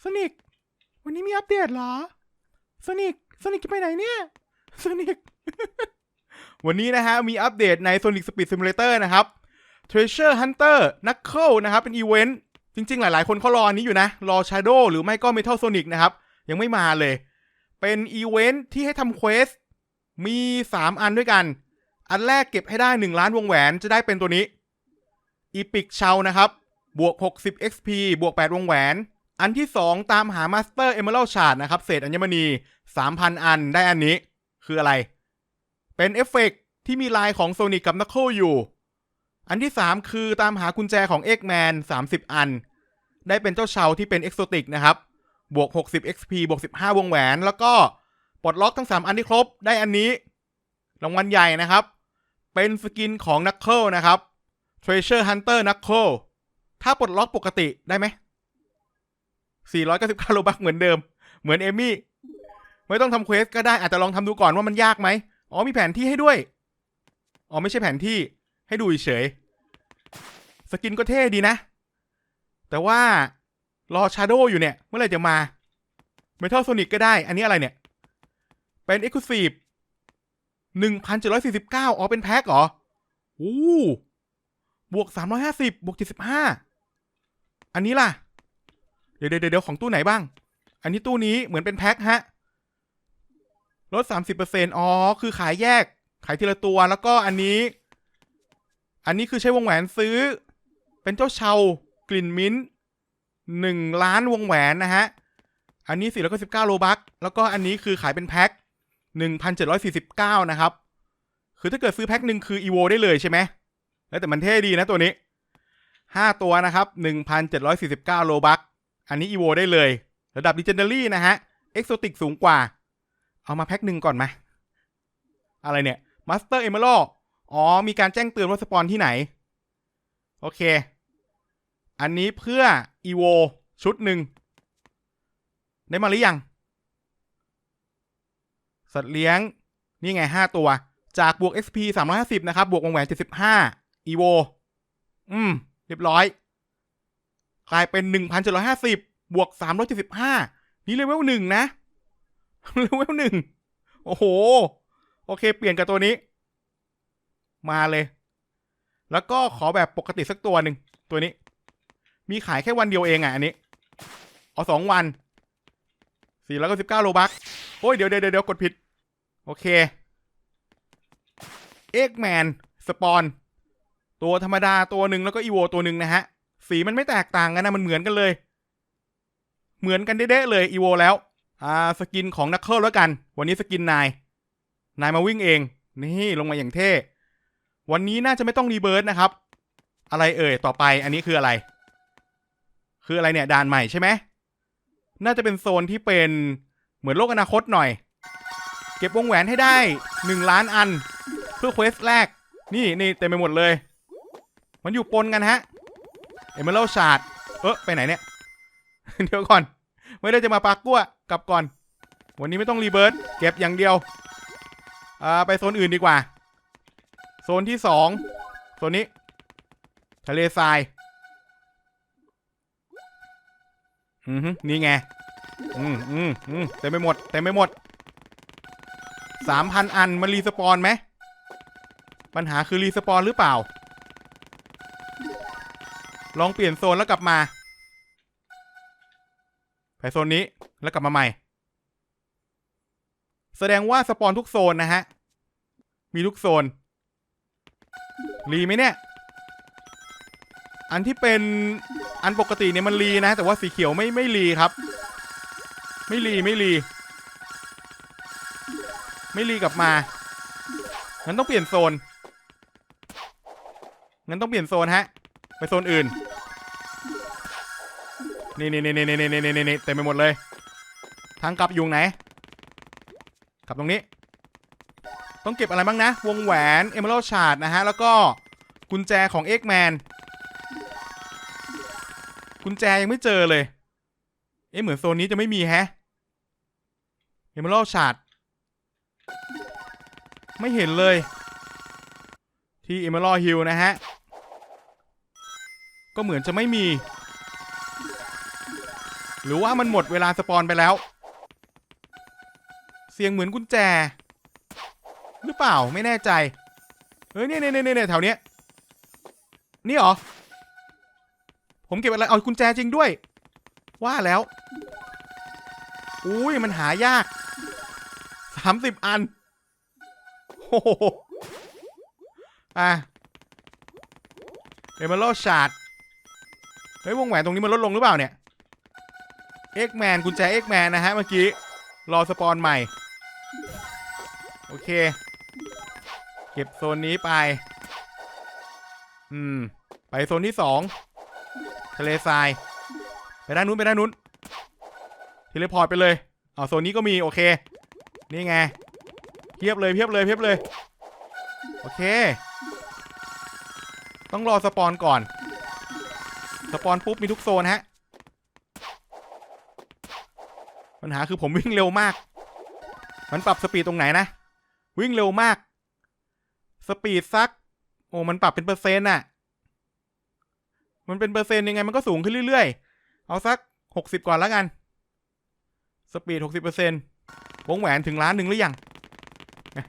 โซนิกวันนี้มีอัปเดตเหรอโซนิกโซนิกจะไปไหนเนี่ยโซนิกวันนี้นะฮะ มีอัปเดตใน Sonic Speed Simulator นะครับ Treasure Hunter Knuckle นะครับ เป็นอีเวนต์ จริง ๆ หลาย ๆ คนเขารออันนี้อยู่นะ รอ Shadow หรือไม่ก็ Metal Sonic นะครับ ยังไม่มาเลย เป็นอีเวนต์ที่ให้ทำเควส มี 3 อันด้วยกัน อันแรกเก็บให้ได้ 1 ล้านวงแหวนจะได้เป็นตัวนี้ Epic Shell นะครับ บวก 60 XP บวก 8 วงแหวน อันที่ 2 ตามหา Master Emerald Shard นะครับ เศษอัญมณี 3,000 อันได้อันนี้ คืออะไร เป็นเอฟเฟกต์ที่มีลายของโซนิกกับนักโคอยู่ อันที่ 3 คือตามหากุญแจของ X-Man 30 อัน ได้เป็นเจ้าเชาที่เป็นเอกโซติกนะครับ บวก 60 XP บวก 15 วงแหวน แล้วก็ปลดล็อกทั้ง 3 อันที่ครบ ได้อันนี้ รางวัลใหญ่นะครับ เป็นสกินของนักเคิลนะครับ Treasure Hunter Knuckle ถ้าปลดล็อกปกติได้ไหม 499โลบักเหมือนเดิม เหมือนเอมี่ ไม่ต้องทำเควสก็ได้ อาจจะลองทำดูก่อนว่ามันยากไหม อ๋อมีแผนที่ให้ด้วย อ๋อไม่ใช่แผนที่ ให้ดูเฉย สกินก็เท่ดีนะ แต่ว่ารอชาโดอยู่เนี่ย เมื่อไหร่จะมาเมทัลโซนิกก็ได้ อันนี้อะไรเนี่ย เป็น Exclusive 1,749อ๋อ เป็นแพ็คเหรอโอ้บวก350บบวก75อันนี้ล่ะ เดี๋ยวเดี๋ยวเดี๋ยวของตู้ไหนบ้าง อันนี้ตู้นี้เหมือนเป็นแพ็คฮะ ลด30%อ๋อ คือขายแยก ขายทีละตัวแล้วก็อันนี้ อันนี้คือใช้วงแหวนซื้อ เป็นเจ้าเชากลิ่นมิ้นท์หนึ่งล้านวงแหวนนะฮะ อันนี้4 9 9โลบัคแล้วก็อันนี้คือขายเป็นแพ็ค1,749นเจ็ดร้อยสี่สิบเก้านะครับ คือถ้าเกิดซื้อแพ็คหนึ่งคืออีโวได้เลยใช่ไหมแล้วแต่มันเท่ดีนะตัวนี้5ตัวนะครับ1,749โลบัค อันนี้อีโวได้เลย ระดับ Legendary นะฮะเอ็กโซติกสูงกว่า เอามาแพ็คหนึ่งก่อนไหมอะไรเนี่ย Master Emerald อ๋อ มีการแจ้งเตือนว่าสปอนที่ไหน โอเค อันนี้เพื่อ EVO ชุดหนึ่ง ได้มาหรือยัง สัตว์เลี้ยง นี่ไง5ตัว จากบวก XP 350 นะครับ บวกวงแหวน75 EVO อืม เรียบร้อย กลายเป็น1,750บวก375นี่เลเวลหนึ่งนะเลเวลหนึ่งโอ้โห โอเค เปลี่ยนกับตัวนี้ มาเลย แล้วก็ขอแบบปกติสักตัวหนึ่งตัวนี้ มีขายแค่วันเดียวเองอะอันนี้เอาสองวันสี่ร้อยเก้าสิบเก้าโลบักโอ้ยเดี๋ยวเดี๋ยวเดี๋ยวกดผิด โอเค เอ็กแมน สปอน ตัวธรรมดาตัวหนึ่งแล้วก็อีโวตัวหนึ่งนะฮะ สีมันไม่แตกต่างกันนะมันเหมือนกันเลย เหมือนกันเด้ๆเลยอีโวแล้ว อ่าสกินของนักเคิลแล้วกัน วันนี้สกินนาย นายมาวิ่งเอง นี่ลงมาอย่างเท่ วันนี้น่าจะไม่ต้องรีเบิร์ดนะครับ อะไรเอ่ยต่อไปอันนี้คืออะไร คืออะไรเนี่ยด่านใหม่ใช่ไหมน่าจะเป็นโซนที่เป็นเหมือนโลกอนาคตหน่อย เก็บวงแหวนให้ได้หนึ่งล้านอัน เพื่อเควสแรก นี่นี่เต็มไปหมดเลย มันอยู่ปนกันฮะ เอเมอรัลชาร์ดเออไปไหนเนี่ย เดี๋ยวก่อน ไม่ได้จะมาปากกั้วกลับก่อน วันนี้ไม่ต้องรีเบิร์ดเก็บอย่างเดียวอ่าไปโซนอื่นดีกว่า โซนที่สองโซนนี้ ทะเลทรายอือฮึนี่ไง อืมอืมอืมเต็มไปหมดเต็มไปหมดสามพันอันมันรีสปอนไหมปัญหาคือรีสปอนหรือเปล่า ลองเปลี่ยนโซนแล้วกลับมา ไปโซนนี้แล้วกลับมาใหม่ แสดงว่าสปอนทุกโซนนะฮะ มีทุกโซน รีไหมเนี่ย อันที่เป็นอันปกติเนี่ยมันรีนะ แต่ว่าสีเขียวไม่ไม่รีครับ ไม่รีไม่รี ไม่รีกลับมางั้นต้องเปลี่ยนโซนงั้นต้องเปลี่ยนโซนฮะ ไปโซนอื่น นี่นี่นี่นี่นี่นี่นี่นี่เต็มไปหมดเลย ทางกลับอยู่ไหนกลับตรงนี้ ต้องเก็บอะไรบ้างนะ วงแหวน Emerald Shard นะฮะ แล้วก็กุญแจของ X-Man กุญแจยังไม่เจอเลย เอ๊ะเหมือนโซนนี้จะไม่มีแฮะ Emerald Shard ไม่เห็นเลย ที่ Emerald Hill นะฮะ ก็เหมือนจะไม่มี หรือว่ามันหมดเวลาสปอนไปแล้ว เสียงเหมือนกุญแจ หรือเปล่าไม่แน่ใจ เฮ้ยเนี่ยเนี่ยเนี่ยแถวเนี้ยนี่หรอ ผมเก็บอะไร เอากุญแจจริงด้วย ว่าแล้ว อุ้ยมันหายากสามสิบอันโอ้โหอะเอเมอรัลชาร์ด ฮ้ยวงแหวนตรงนี้มันลดลงหรือเปล่าเนี่ยเอ็กแมนกุญแจเอ็กแมนนะฮะเมื่อกี้ รอสปอนใหม่ โอเค เก็บโซนนี้ไป อืม ไปโซนที่สองทะเลทราย ไปด้านนู้นไปด้านนู้นเทเลพอร์ตไปเลยอ๋อโซนนี้ก็มี โอเค นี่ไง เพียบเลยเพียบเลยเพียบเลย โอเค ต้องรอสปอนก่อน สปอนปุ๊บมีทุกโซนฮะ ปัญหาคือผมวิ่งเร็วมาก มันปรับสปีดตรงไหนนะ วิ่งเร็วมาก สปีดสัก โอ้มันปรับเป็นเปอร์เซ็นต์น่ะ มันเป็นเปอร์เซ็นต์ยังไงมันก็สูงขึ้นเรื่อยๆ เอาสักหกสิบก่อนแล้วกัน สปีดหกสิบเปอร์เซ็นต์วงแหวนถึงล้านหนึ่งหรือยัง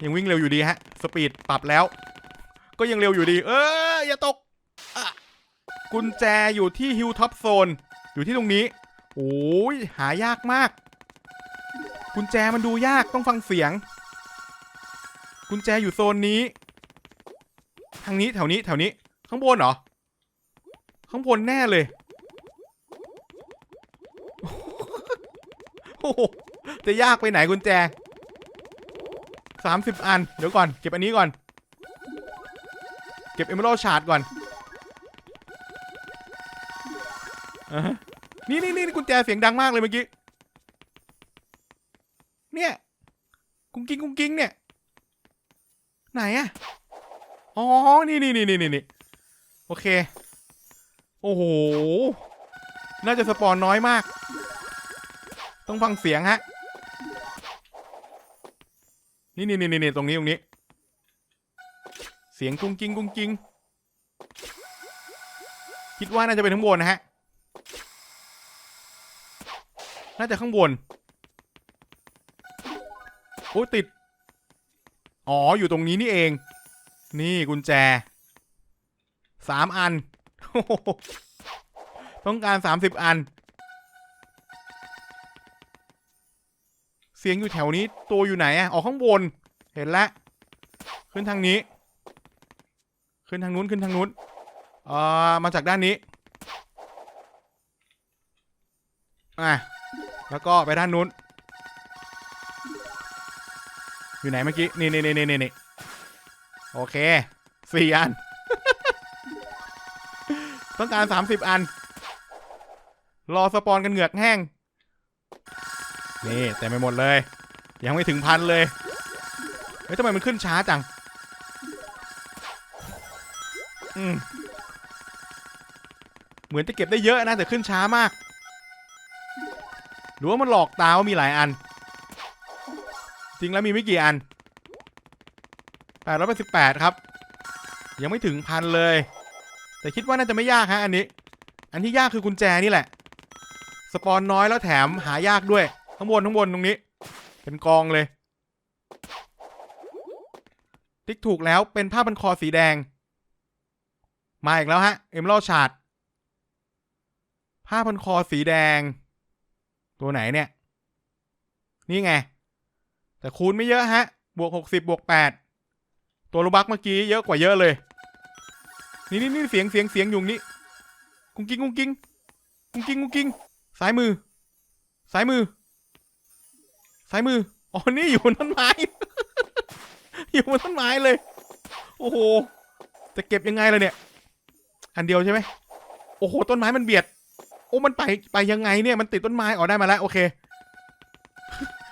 ยังวิ่งเร็วอยู่ดีฮะ สปีดปรับแล้ว ก็ยังเร็วอยู่ดี เอออย่าตก กุญแจอยู่ที่ฮิลท็อปโซนอยู่ที่ตรงนี้โอ้ยหายากมาก กุญแจมันดูยากต้องฟังเสียง กุญแจอยู่โซนนี้ ทางนี้แถวนี้แถวนี้ ข้างบนเหรอ ข้างบนแน่เลยโอ้โหจะยากไปไหนกุญแจสามสิบอัน เดี๋ยวก่อน เก็บอันนี้ก่อน เก็บเอเมอรัลชาร์ดก่อน อ่าฮะนี่นี่นี่กุญแจเสียงดังมากเลยเมื่อกี้ เนี่ย กุ้งกิ้งกุ้งกิ้งเนี่ย ไหนอะอ๋อนี่นี่นี่นี่นี่โอเค โอ้โห น่าจะสปอนน้อยมาก ต้องฟังเสียงฮะ นี่นี่นี่นี่ตรงนี้ตรงนี้ เสียงกุ้งกิ้งกุ้งกิ้งคิดว่าน่าจะเป็นข้างบนนะฮะ น่าจะข้างบน โอ้ยติด อ๋อ อยู่ตรงนี้นี่เอง นี่กุญแจ สามอัน ต้องการสามสิบอัน เสียงอยู่แถวนี้ ตัวอยู่ไหนอะออกข้างบน เห็นแล้ว ขึ้นทางนี้ ขึ้นทางนู้น ขึ้นทางนู้นเอ่อมาจากด้านนี้ อะ แล้วก็ไปด้านนู้น อยู่ไหนเมื่อกี้ นี่นี่นี่นี่นี่โอเคสี่อัน ต้องการสามสิบอัน รอสปอนกันเหงือกแห้ง นี่แต่ไม่หมดเลย ยังไม่ถึงพันเลยเฮ้ยทำไมมันขึ้นช้าจัง อืมเหมือนจะเก็บได้เยอะนะแต่ขึ้นช้ามาก หรือว่ามันหลอกตาว่ามีหลายอัน จริงแล้วมีไม่กี่อันแปดร้อยแปดสิบแปดครับ ยังไม่ถึงพันเลย แต่คิดว่าน่าจะไม่ยากฮะอันนี้ อันที่ยากคือกุญแจนี่แหละ สปอนน้อยแล้วแถมหายากด้วยข้างบนข้างบนตรงนี้ เป็นกองเลย ติ๊กถูกแล้วเป็นผ้าพันคอสีแดง มาอีกแล้วฮะ เอ็มลชาร์ดผ้าพันคอสีแดง ตัวไหนเนี่ย นี่ไง แต่คูณไม่เยอะฮะ บวกหกสิบบวกแปดตัวรูบักเมื่อกี้เยอะกว่าเยอะเลย นี่นี่นี่เสียงเสียงเสียงอยู่นี่กุ้งกิ้งกุ้งกิ้งกุ้งกิ้งกุ้งกิ้งซ้ายมือ ซ้ายมือ ซ้ายมือ อ๋อ นี่อยู่บนต้นไม้ อยู่บนต้นไม้เลย โอ้โห จะเก็บยังไงล่ะเนี่ย อันเดียวใช่ไหม โอ้โห ต้นไม้มันเบียด โอ้มันไปไปยังไงเนี่ยมันติดต้นไม้อ๋อได้มาแล้วโอเค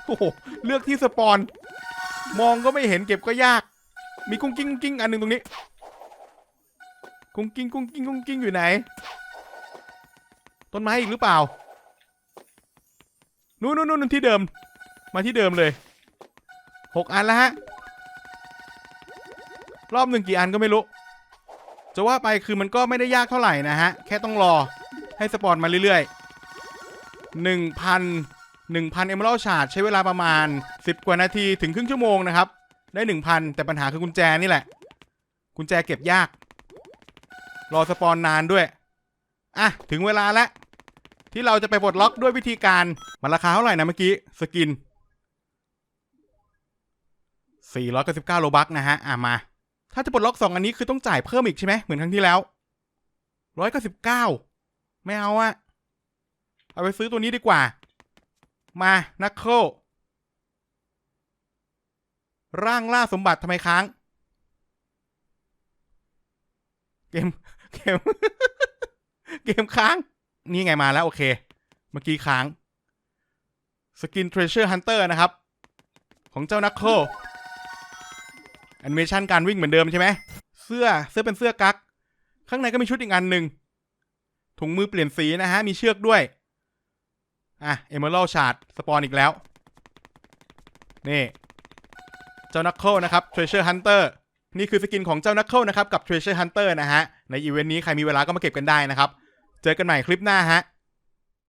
โอ้โหเลือกที่สปอน มองก็ไม่เห็นเก็บก็ยาก มีกุ้งกิ้งกุ้งกิ้งอันหนึ่งตรงนี้ กุ้งกิ้งกุ้งกิ้งกุ้งกิ้งอยู่ไหน ต้นไม้อีกหรือเปล่านู่นนู่นนู่นที่เดิม มาที่เดิมเลยหกอันแล้วฮะรอบหนึ่งกี่อันก็ไม่รู้ จะว่าไปคือมันก็ไม่ได้ยากเท่าไหร่นะฮะ แค่ต้องรอ ให้สปอนมาเรื่อยๆ 1,000 1,000 Emerald Shard ใช้เวลาประมาณ 10 กว่านาทีถึงครึ่งชั่วโมงนะครับ ได้ 1,000 แต่ปัญหาคือกุญแจนี่แหละ กุญแจเก็บยาก รอสปอนนานด้วย อะ ถึงเวลาแล้วที่เราจะไปปลดล็อกด้วยวิธีการมันราคาเท่าไหร่นะเมื่อกี้ สกิน 499 โลบักนะฮะ อะมา ถ้าจะปลดล็อก 2 อันนี้คือต้องจ่ายเพิ่มอีกใช่ไหมเหมือนครั้งที่แล้ว 199 ไม่เอาอะเอาไปซื้อตัวนี้ดีกว่า มานักเคิลร่างล่าสมบัติทำไมค้าง เกม เกม เกมค้าง นี่ไงมาแล้ว โอเค เมื่อกี้ค้าง สกิน Treasure Hunter นะครับ ของเจ้านักเคิลแอนิเมชันการวิ่งเหมือนเดิมใช่ไหม เสื้อ เสื้อเป็นเสื้อกั๊ก ข้างในก็มีชุดอีกอันหนึ่ง ถุงมือเปลี่ยนสีนะฮะ มีเชือกด้วย อะเอเมอรัลชาร์ดสปอนอีกแล้ว นี่ เจ้านักเคิลนะครับ Treasure Hunter นี่คือสกินของเจ้านักเคิลนะครับ กับ Treasure Hunter นะฮะ ในอีเวนต์นี้ใครมีเวลาก็มาเก็บกันได้นะครับ เจอกันใหม่คลิปหน้าฮะ